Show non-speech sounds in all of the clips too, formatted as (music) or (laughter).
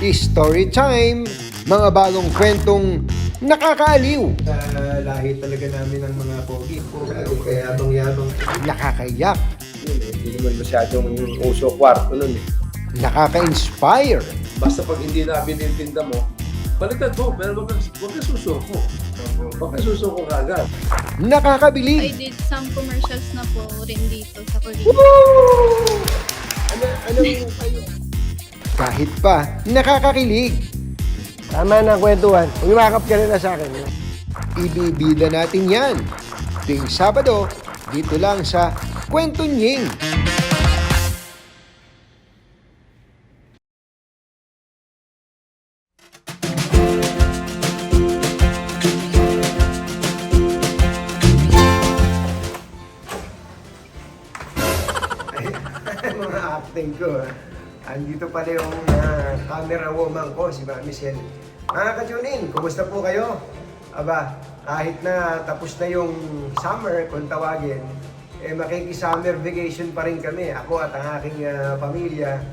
Story time! Mga bagong kwentong nakakaaliw, Sa lahi talaga namin ng mga pogi. Masyadong kayabang-yabang. nakakaiyak, Yun eh, Hindi naman masyadong uso kwarto nun eh. nakaka-inspire, Basta pag hindi na binitinda mo, baliktad mo, pero wag ka, wag ka susuko. Wag ka susuko kagad. I nakakabilib, did some commercials na po rin dito sa Korea. Ano, ano yung kayo? Kahit pa nakakakilig. Tama na ang kwentuhan. Umimakap ka na sa akin. Ibibida natin yan. Tuwing Sabado, dito lang sa Kwento Nying. Andito pala yung ah, camera woman ko, si Mami Sel. Mga ka-tune-in, kumusta po kayo? Aba, kahit na tapos na yung summer, kung tawagin, eh makiki-summer vacation pa rin kami. Ako at ang aking ah, pamilya.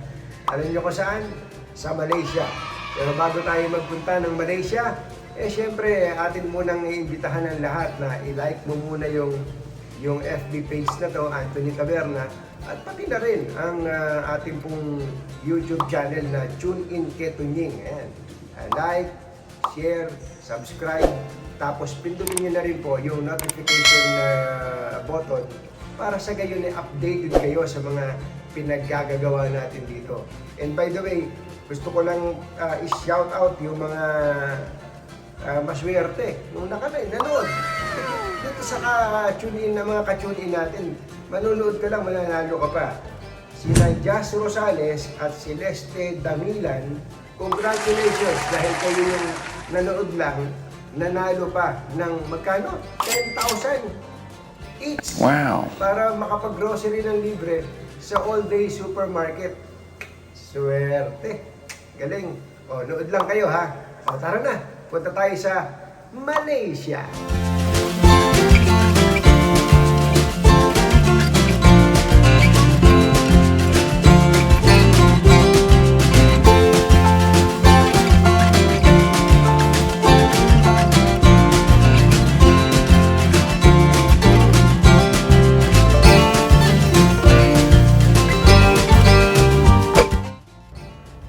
Alam niyo ko saan? Sa Malaysia. Pero bago tayo magpunta ng Malaysia, eh syempre atin munang iimbitahan ng lahat na i-like mo muna yung yung FB page na to, Anthony Taberna, at pati na rin ang ah, ating pong YouTube channel na Tune In Ketunying. Ayan. Ah, like, share, subscribe, tapos pindutin nyo na rin po yung notification ah, button para sa gayon ay updated kayo sa mga pinaggagawa natin dito. And by the way, gusto ko lang ah, i-shout out yung mga uh, maswerte. Nung nakala, nanood. Dito sa ka-tune-in na mga ka-tune-in natin, manonood ka lang, mananalo ka pa. Sina Jazz Rosales at Celeste Damilan, congratulations dahil kayo yung nanood lang, nanalo pa ng magkano? 10,000 each. Wow. Para makapag-grocery ng libre sa all-day supermarket. Swerte. Galing. O, nood lang kayo ha. O, tara na. Punta tayo sa Malaysia.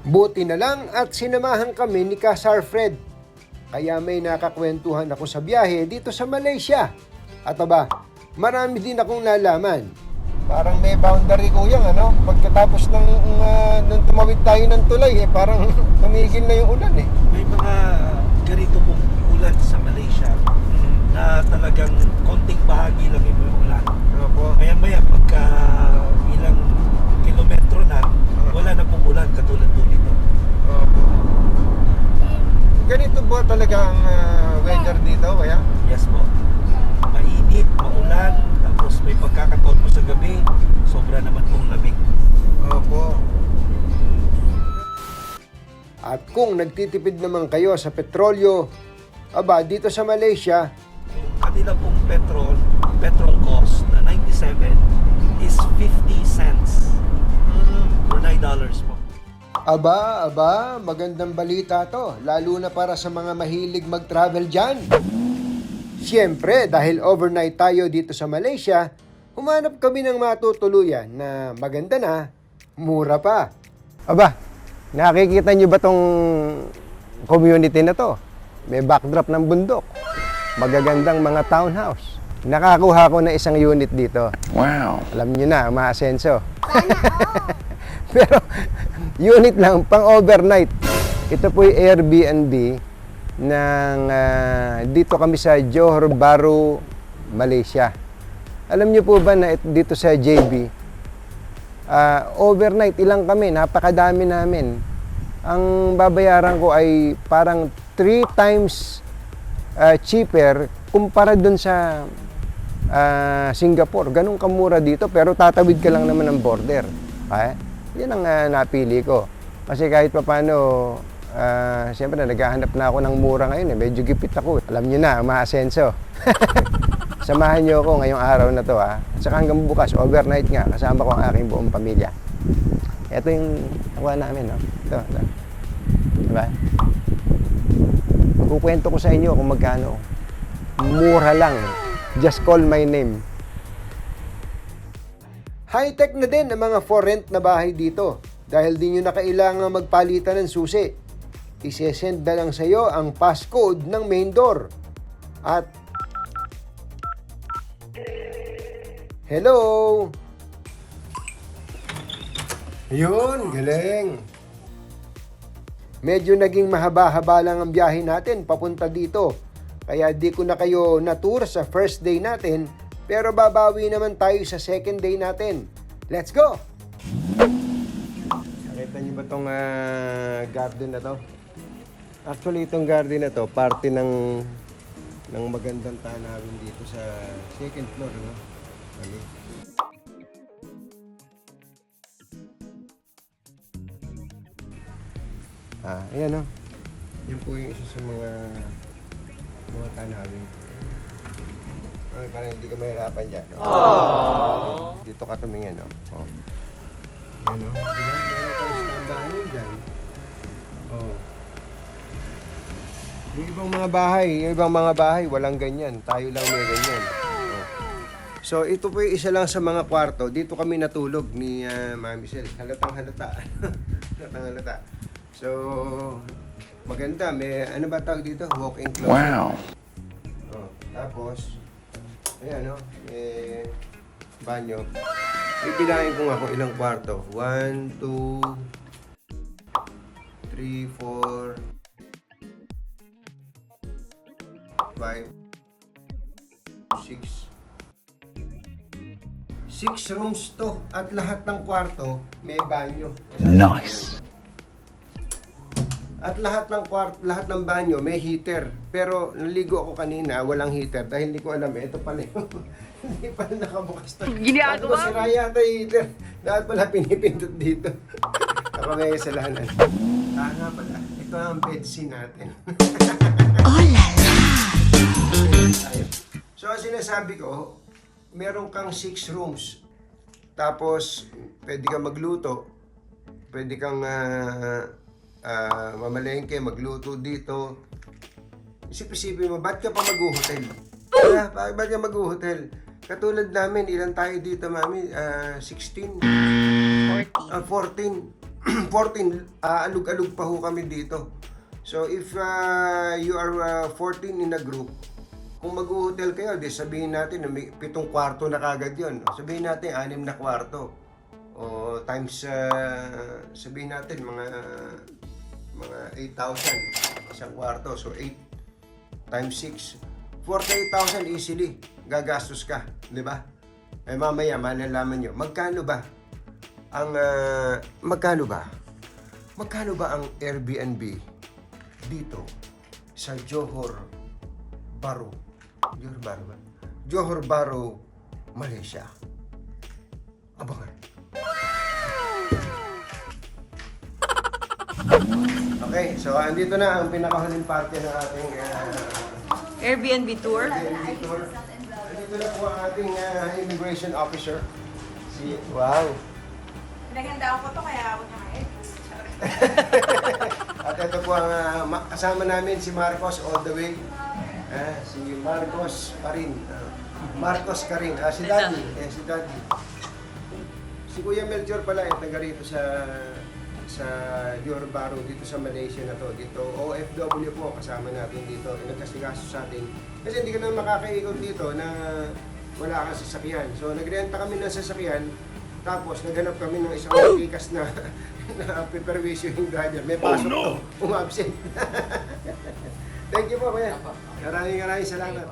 Buti na lang at sinamahan kami ni Kasar Fred. Kaya may nakakwentuhan ako sa biyahe dito sa Malaysia. At aba, marami din akong nalaman. Parang may boundary ko yan, ano? Pagkatapos ng uh, nung tumawid tayo ng tulay, eh, parang (laughs) tumigil na yung ulan eh. may mga ganito pong ulan sa Malaysia na talagang konting bahagi lang yung ulan. Opo. Maya maya pagka ilang kilometro na, wala na pong ulan talaga ang ah, weather dito, kaya? Yes po. Mainit, maulan, tapos may pagkakataon po sa gabi, sobra naman pong lamig. Opo. At kung nagtitipid naman kayo sa petrolyo, aba dito sa Malaysia, Yung kanila pong petrol, petrol cost na 97 is 50 cents or 9 dollars po. Aba, aba, magandang balita to, lalo na para sa mga mahilig mag-travel dyan. Siyempre, dahil overnight tayo dito sa Malaysia, humanap kami ng matutuluyan na maganda na, mura pa. Aba, nakikita nyo ba tong community na to? May backdrop ng bundok. Magagandang mga townhouse. Nakakuha ko na isang unit dito. Wow. Alam nyo na, umaasenso. (laughs) (laughs) Pero, unit lang, pang overnight. Ito po yung Airbnb ng ah, dito kami sa Johor Bahru, Malaysia. Alam niyo po ba na it- dito sa JB, ah, overnight ilang kami, napakadami namin. Ang babayaran ko ay parang 3 times ah, cheaper kumpara dun sa ah, Singapore. Ganun kamura dito pero tatawid ka lang naman ng border. Okay? Yan ang ah, napili ko. Kasi kahit pa paano, ah, siyempre naghahanap na ako ng mura ngayon. Eh. Medyo gipit ako. Alam nyo na, umaasenso. (laughs) Samahan nyo ako ngayong araw na to ha. At saka hanggang bukas, overnight nga, kasama ko ang aking buong pamilya. Ito yung nakuha namin, no? Ito, ito. Diba? Kukwento ko sa inyo kung magkano. Mura lang. Just call my name. High-tech na din ang mga for rent na bahay dito dahil di nyo na kailangan magpalitan ng susi. Isesend na lang sa iyo ang passcode ng main door. At Hello! Yun, galing. Medyo naging mahaba-haba lang ang biyahe natin papunta dito. Kaya di ko na kayo na-tour sa first day natin, pero babawi naman tayo sa second day natin. Let's go! Nakita niyo ba tong ah, garden na to? Actually, itong garden na to, parte ng ng magandang tanawin dito sa second floor, no? Okay. Ah, ayan o. Yan po yung isa sa mga mga tanawin. Okay, parang hindi ka mahirapan dyan. No? Dito ka tumingin, no? Oh. Yan, no? Diba? Meron kayo standaan yun dyan. Oh. Yung ibang mga bahay, yung ibang mga bahay, walang ganyan. Tayo lang may ganyan. Oh. So, ito po yung isa lang sa mga kwarto. Dito kami natulog ni uh, Mami Sel. Halatang halata. (laughs) halatang halata. So, maganda. May, ano ba tawag dito? Walk-in closet. Wow. Oh, tapos, ayan, no? May banyo. Ibilangin ko nga kung ilang kwarto. 1, 2, 3, 4, 5, 6, Six rooms to at lahat ng kwarto may banyo. Nice. At lahat ng kwarto, lahat ng banyo may heater. Pero naligo ako kanina, walang heater dahil hindi ko alam eh, ito pala yung (laughs) hindi pala nakabukas to. Ginagawa? Si Raya ito yung heater. Dapat pala pinipindot dito. (laughs) ako may kasalanan. Ah nga pala, ito ang bedsea natin. (laughs) Ayun. So, ang sinasabi ko, meron kang six rooms. Tapos, pwede kang magluto. Pwede kang ah, ah, mamalengke, magluto dito. Isip-isipin mo, ba't ka pa mag-hotel? Kaya, bakit ba't ka mag-hotel? Katulad namin, ilan tayo dito, mami? Ah, 16? 14. Ah, 14. 14. Ah, alug-alug pa ho kami dito. So, if ah, you are ah, 14 in a group, kung mag-hotel kayo, di sabihin natin na may pitong kwarto na kagad yun. Sabihin natin, anim na kwarto. O times, ah, sabihin natin, mga mga 8,000 isang kwarto. So, 8 times 6. 48,000 easily gagastos ka. Di ba? Eh, mamaya, malalaman nyo. Magkano ba ang, ah, magkano ba? Magkano ba ang Airbnb dito sa Johor Bahru? Johor Bahru ba? Johor Bahru, Malaysia. Okay, so andito na ang pinakahuling parte ng ating uh, Airbnb tour. Airbnb tour. Andito na po ang ating ah, immigration officer. Si, wow. Pinaganda ko to kaya ako niya ngayon. (laughs) At ito po ang ah, ma- kasama namin si Marcos all the way. Ah, si Marcos pa rin. Ah, Marcos ka rin. Ah, si Daddy. Eh, si Daddy. Si Kuya Melchor pala ay taga rito sa sa Johor Bahru dito sa Malaysia na to. Dito OFW po kasama natin dito. Nagkasikaso sa atin. Kasi hindi ka na makakaikot dito na wala kang sasakyan. So nagrenta kami ng sasakyan tapos naghanap kami ng isang tikas na (laughs) na perwisyo yung driver. May pasok to. Umabsent. (laughs) Thank you po, kuya. Maraming maraming salamat.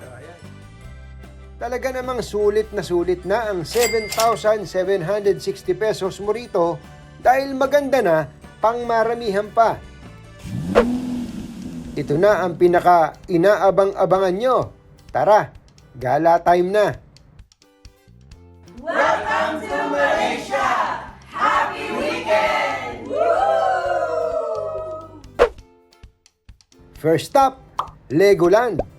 Talaga namang sulit na sulit na ang 7,760 pesos mo rito dahil maganda na pang maramihan pa. Ito na ang pinaka inaabang-abangan nyo. Tara, gala time na. First stop, Legoland.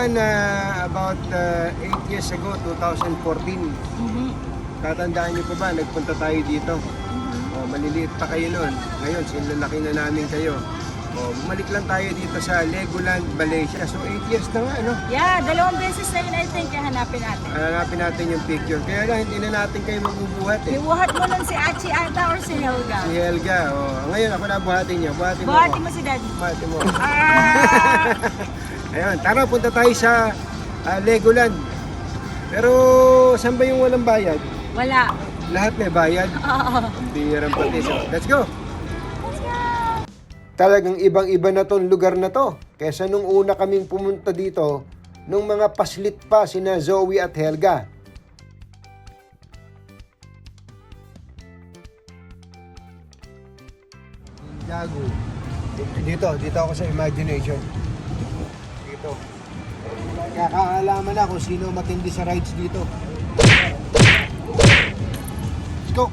Alam niyo ba na about 8 years ago, 2014, tatandaan niyo pa ba, nagpunta tayo dito? Oh, maliliit pa kayo noon. Ngayon, sinlalaki na namin kayo. Oh, bumalik lang tayo dito sa Legoland, Malaysia. So, 8 years na nga, ano? Yeah, dalawang beses na yun I think kaya hanapin natin. Hanapin natin yung picture. Kaya lang, hindi na natin kayo mabubuhat eh. Ibuhat mo nun si Achi Ata or si Helga. Si Helga, oh. Ngayon, ako na buhatin niyo. Buhatin mo Buhati ako. mo si Daddy. Buhatin mo. Ah! (laughs) Ayun, tara, punta tayo sa ah, Legoland. Pero, saan ba yung walang bayad? Wala. Lahat may bayad. Oo. Bihirang pati. So, let's go! Talagang ibang-iba na tong lugar na to. Kesa nung una kaming pumunta dito, nung mga paslit pa sina Zoe at Helga. Jago. Dito, dito ako sa imagination. Dito. Kakaalaman na kung sino matindi sa rides dito. Let's go! (laughs)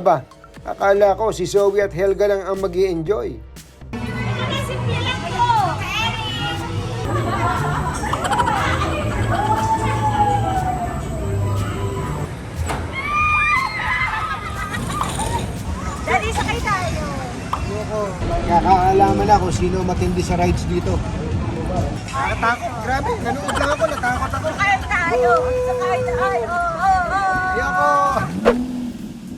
Aba, akala ko si Zoe at Helga lang ang mag enjoy Na kung sino matindi sa rides dito. Nakatakot, grabe. Nanood lang ako, natakot ako. Sakay tayo. Sakay tayo. Oh, oh, oh. Ayoko!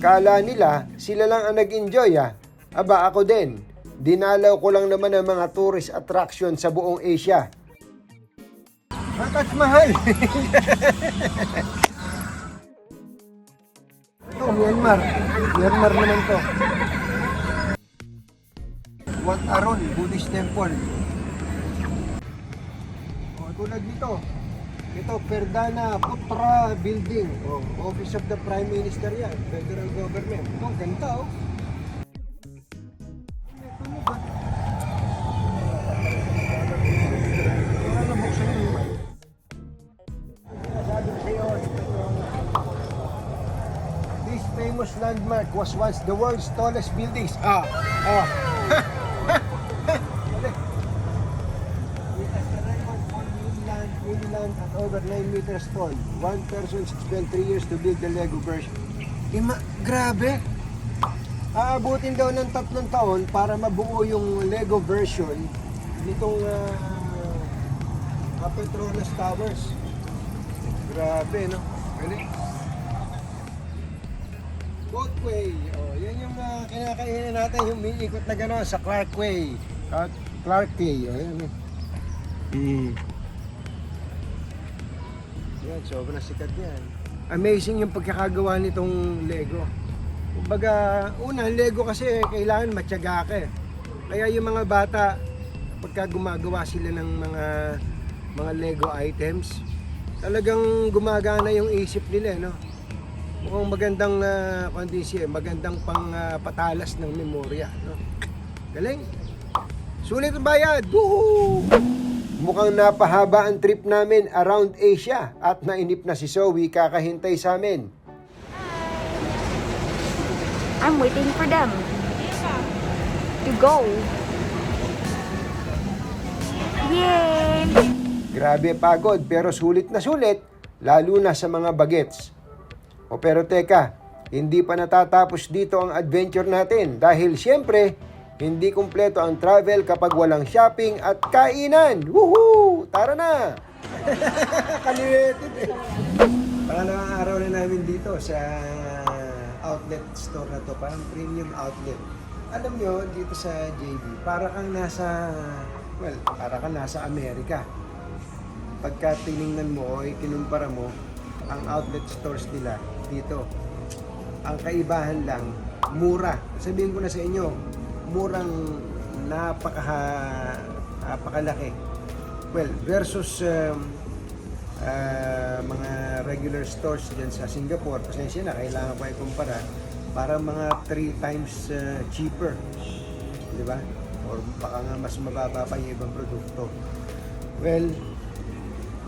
Kala nila, sila lang ang nag-enjoy ah. Aba, ako din. Dinalaw ko lang naman ang mga tourist attraction sa buong Asia. Matas mahal! (laughs) Ito, Myanmar. Myanmar naman to. Wat Aron, Buddhist Temple. O, tulad dito. Ito, Perdana Putra Building. O, Office of the Prime Minister yan. Federal Government. Ito, ganda oh. Ko sa'yo, This famous landmark was once the world's tallest buildings. Ah, ah. 9 meters tall. One person spent 3 years to build the Lego version. Ima, grabe! Aabutin daw ng tatlong taon para mabuo yung Lego version nitong uh, Petronas Towers. Grabe, no? Galing. Boatway. Oh, yan yung uh, kinakainan natin, yung may ikot na gano'n sa Clarkway. Clark, Clarkway. Oh, yan. Hmm. Yan, sobrang sikat yan. Amazing yung pagkakagawa nitong Lego. Kumbaga, una, Lego kasi kailangan matyaga ka eh. Kaya yung mga bata, pagka gumagawa sila ng mga mga Lego items, talagang gumagana yung isip nila, eh, no? Mukhang magandang uh, kondisyon, magandang pang ah, patalas ng memorya, no? Galing. Sulit ang bayad. Woohoo! Mukhang napahaba ang trip namin around Asia at nainip na si Zoe kakahintay sa amin. I'm waiting for them to go. Yay! Grabe pagod pero sulit na sulit, lalo na sa mga bagets. O pero teka, hindi pa natatapos dito ang adventure natin dahil siyempre, hindi kumpleto ang travel kapag walang shopping at kainan. Woohoo! Tara na! (laughs) Kalimutin eh. Pangalawang araw na namin dito sa outlet store na to, parang premium outlet. Alam nyo, dito sa JB, para kang nasa, well, para kang nasa Amerika. Pagka tiningnan mo o ikinumpara mo, ang outlet stores nila dito, ang kaibahan lang, mura. Sabihin ko na sa inyo, murang napaka, napakalaki. Well, versus um, ah, mga regular stores dyan sa Singapore, pasensya na, kailangan ko ikumpara, parang mga 3 times ah, cheaper. Di ba? Or baka nga mas mababa pa yung ibang produkto. Well,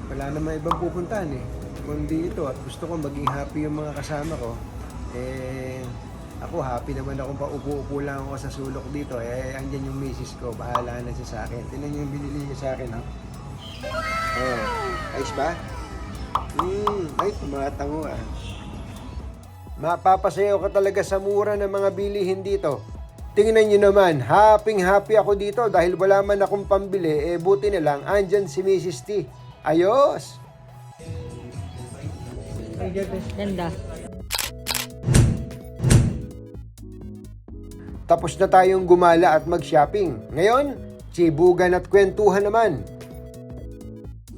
wala namang ibang pupuntahan eh. Kundi ito at gusto ko maging happy yung mga kasama ko, eh, Ako, happy naman akong paupo-upo lang ako sa sulok dito. Eh, andyan yung misis ko. Bahala na siya sa akin. Tingnan niyo yung binili niya sa akin, ha? Oh, ayos ba? Hmm, ay, tumatango, ah. Mapapasayaw ka talaga sa mura ng mga bilihin dito. Tingnan nyo naman, happy-happy ako dito dahil wala man akong pambili, eh buti na lang, andyan si Mrs. T. Ayos! Ganda. Tapos na tayong gumala at mag-shopping. Ngayon, tsibugan at kwentuhan naman.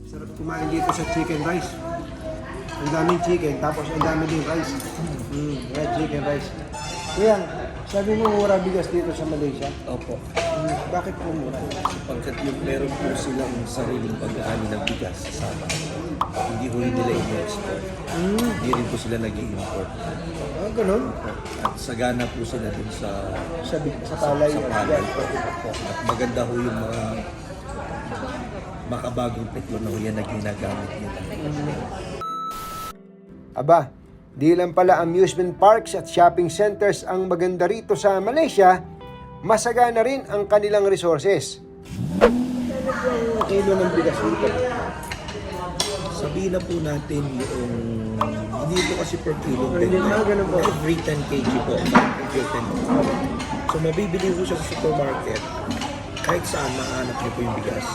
Sarap kumain dito sa chicken rice. Ang daming chicken, tapos ang dami din rice. Mm, red chicken rice. Kuya, sabi mo mura bigas dito sa Malaysia. Opo. Mm, bakit po mura? Pagkat yung meron po silang sariling pag-aani ng bigas sa hindi ho nila i-export. Hindi rin po sila nag import Ah, ganun? At sagana po sila dun sa Sa, sa palay. Sa palay. At maganda ho yung mga makabagong teklo na ho yan na ginagamit nila. Aba, di lang pala amusement parks at shopping centers ang maganda rito sa Malaysia, masagana rin ang kanilang resources. Ang kilo ng bigas dito. Na po natin yung hindi po kasi per kilo. Hindi na, ganun po. Every 10 kg po. Every 10 So mabibili po siya sa supermarket. Kahit saan mahanap niyo po yung bigas.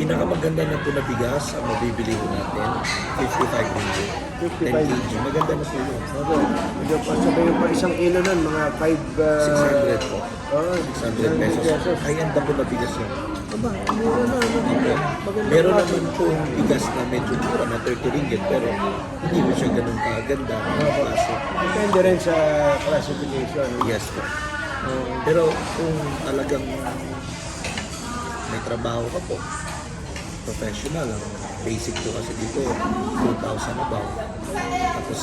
Pinakamaganda na po na bigas ang mabibili po natin. 55 ringgit. 10 kg. Maganda na po yun. Opo. Medyo pa sabi pa isang kilo nun, mga 5... Uh, 600 po. Oh, 600 pesos. Ay, ang dako na bigas yun. Aba, mura na. Ano? Opo. Meron naman pong bigas na medyo mura na 30 ringgit pero hindi mo siya ganun kaganda. Mga klase. Depende rin sa classification. Yes po. Pero kung talagang may trabaho ka po, professional, ang basic po kasi dito, 2,000 above. Tapos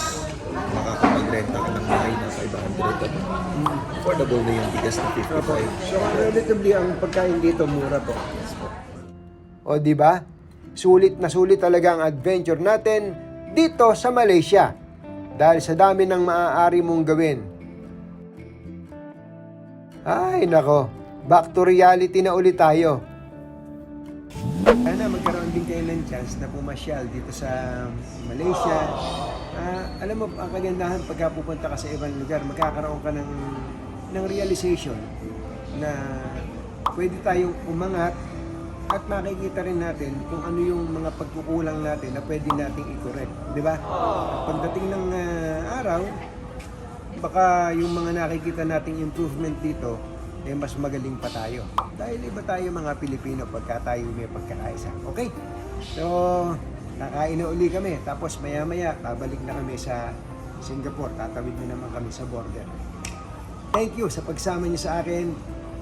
makakapagrenta ka ng bahay na 500 ano. Affordable na yung bigas na 55. So, relatively, ang pagkain dito mura po. O di ba? Sulit na sulit talaga ang adventure natin dito sa Malaysia dahil sa dami ng maaari mong gawin. Ay nako, back to reality na ulit tayo. Kayo ng chance na pumasyal dito sa Malaysia. Ah, alam mo, ang kagandahan pagka pupunta ka sa ibang lugar, magkakaroon ka ng, ng realization na pwede tayong umangat at makikita rin natin kung ano yung mga pagkukulang natin na pwede nating i-correct. Di ba? At pagdating ng ah, araw, baka yung mga nakikita nating improvement dito, eh mas magaling pa tayo. Dahil iba tayo mga Pilipino pagka tayo may pagkakaisa. Okay? So, kakain na uli kami. Tapos maya-maya, babalik na kami sa Singapore. Tatawid na naman kami sa border. Thank you sa pagsama niyo sa akin.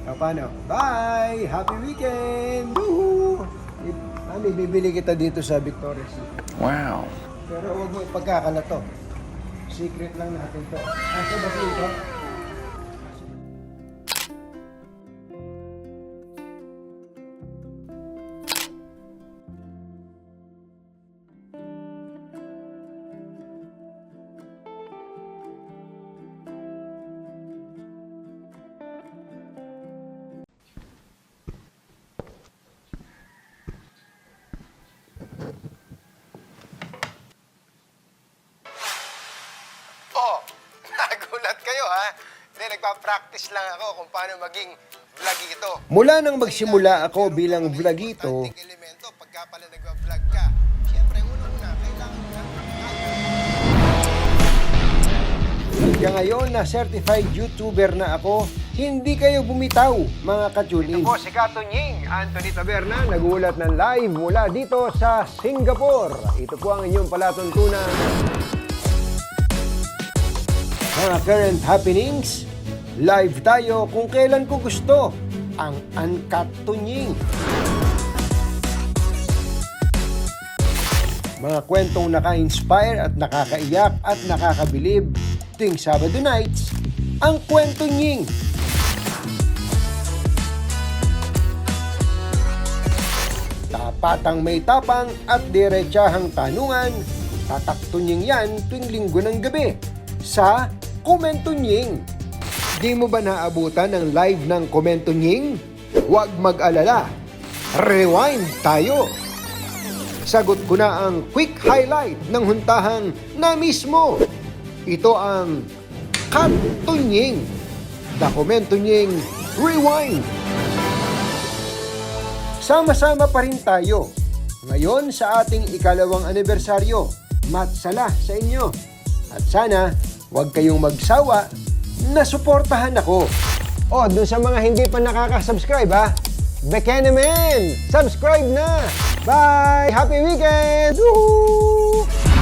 O, paano? Bye! Happy weekend! Woohoo! Mami, bibili kita dito sa Victoria's Secret. Wow. Pero huwag mo ipagkakalato. Secret lang natin to. Asa ba ito? Hindi, nagpa-practice lang ako kung paano maging vlogito. Mula nang magsimula ako bilang vlogito, elemento pagka pala nagva-vlog ka, syempre una-una, kailangan mo Hanggang ngayon na certified YouTuber na ako, hindi kayo bumitaw, mga kachulin. Ako si Kato Nying, Anthony Taberna, nagulat ng live mula dito sa Singapore. Ito po ang inyong palatuntunan mga current happenings, live tayo kung kailan ko gusto ang Uncut Tunying. Mga kwentong naka-inspire at nakakaiyak at nakakabilib tuwing Sabado nights, ang Kwento Nying. Tapatang may tapang at diretsahang tanungan, tataktunying yan tuwing linggo ng gabi sa Komentunying. Di mo ba naabutan ng live ng Komentunying? Huwag mag-alala. Rewind tayo. Sagot ko na ang quick highlight ng huntahang na mismo. Ito ang Kantunying. Dokumentunying Rewind. Sama-sama pa rin tayo. Ngayon sa ating ikalawang anibersaryo. Matsala sa inyo. At sana, huwag kayong magsawa na suportahan ako. O, dun sa mga hindi pa nakaka-subscribe ha, Bekenemen! Subscribe na! Bye! Happy weekend! Woohoo!